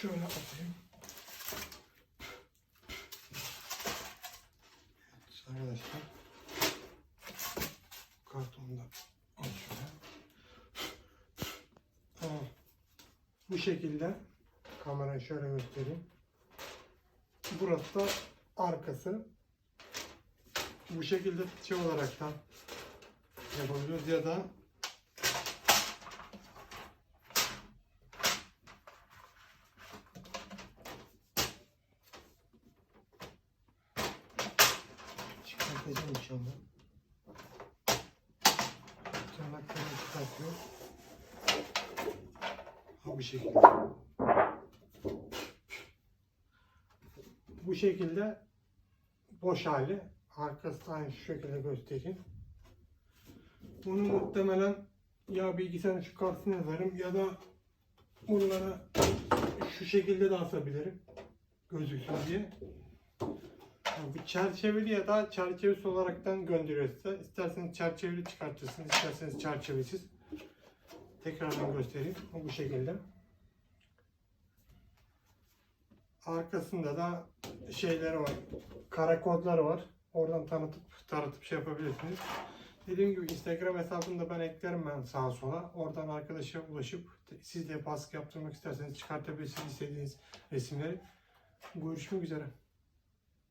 Şöyle atayım. Arkadaşlar. Kartonu da al şöyle. Evet. Bu şekilde kamerayı şöyle göstereyim. Burası da arkası. Bu şekilde şey olarak da yapabiliyoruz ya da çıkartacağım inşallah. Tırnaklarını çıkartıyor. Ha bu şekilde. Bu şekilde boş hali. Arkası da aynı şu şekilde göstereyim. Bunu muhtemelen ya bilgisayarın şu kartına yazarım ya da bunları şu şekilde de asabilirim. Gözüksün diye. Yani bu çerçeveli ya da çerçevesiz olaraktan gönderiyor size. İsterseniz çerçeveli çıkartırsınız, isterseniz çerçevesiz. Tekrardan göstereyim. Bu şekilde. Arkasında da şeyleri var. Kara kodları var. Oradan tanıtıp tanıtıp şey yapabilirsiniz. Dediğim gibi Instagram hesabını da ben eklerim ben sağa sola. Oradan arkadaşa ulaşıp siz de baskı yaptırmak isterseniz çıkartabilirsiniz istediğiniz resimleri. Görüşmek üzere.